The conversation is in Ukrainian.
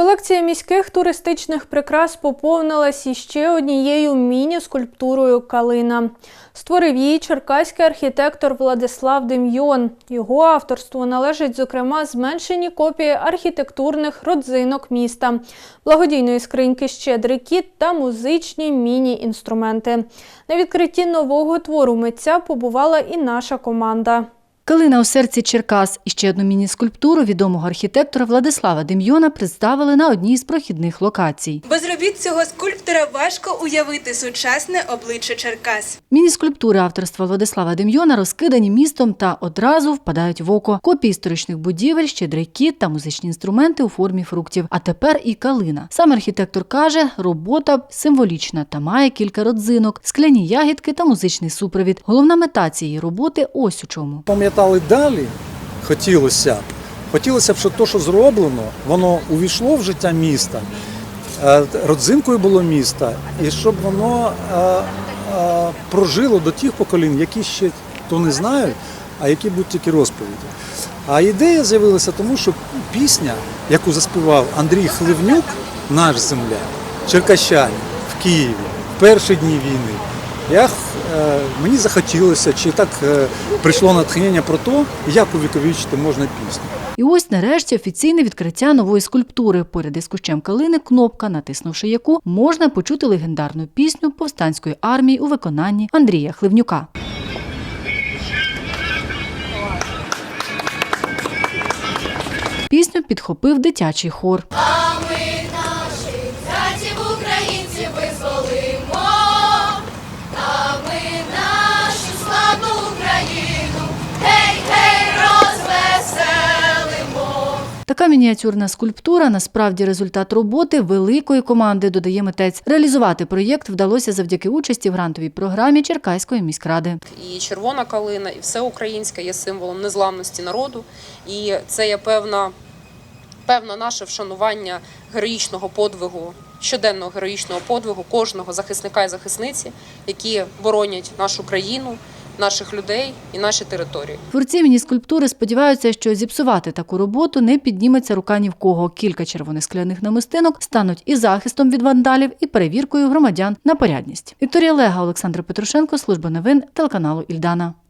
Колекція міських туристичних прикрас поповнилась іще однією міні-скульптурою калина. Створив її черкаський архітектор Владислав Дем'йон. Його авторству належать, зокрема, зменшені копії архітектурних родзинок міста, благодійної скриньки Щедрий кіт та музичні міні-інструменти. На відкритті нового твору митця побувала і наша команда. Калина у серці Черкас і ще одну міні-скульптуру відомого архітектора Владислава Дем'йона представили на одній з прохідних локацій. Без робіт цього скульптора важко уявити сучасне обличчя Черкас. Міні-скульптури авторства Владислава Дем'йона розкидані містом та одразу впадають в око. Копії історичних будівель, щедрий кіт та музичні інструменти у формі фруктів. А тепер і калина. Сам архітектор каже, робота символічна та має кілька родзинок, скляні ягідки та музичний супровід. Головна мета цієї роботи ось у чому. Пам'ятали далі, хотілося б. Хотілося б, щоб те, що зроблено, воно увійшло в життя міста, е, родзинкою було міста, і щоб воно е, е, прожило до тих поколінь, які ще то не знають, а які будуть тільки розповіді. А ідея з'явилася тому, що пісня, яку заспівав Андрій Хливнюк, наш земля, черкащанин в Києві, в перші дні війни. Я, е, мені захотілося, чи так е, прийшло натхнення про те, як увіковічити можна пісню. І ось нарешті офіційне відкриття нової скульптури. Поряд із кущем калини кнопка, натиснувши яку, можна почути легендарну пісню повстанської армії у виконанні Андрія Хливнюка. Пісню підхопив дитячий хор. Така мініатюрна скульптура насправді результат роботи великої команди, додає митець. Реалізувати проєкт вдалося завдяки участі в грантовій програмі Черкаської міськради. І червона калина, і все українське є символом незламності народу. І це є певна, певне наше вшанування героїчного подвигу, щоденного героїчного подвигу кожного захисника і захисниці, які боронять нашу країну, наших людей і наші території. Творці міні-скульптури сподіваються, що зіпсувати таку роботу не підніметься рука ні в кого. Кілька червоних скляних намистинок стануть і захистом від вандалів, і перевіркою громадян на порядність. Вікторія Лега, Олександр Петрушенко, служба новин телеканалу Ільдана.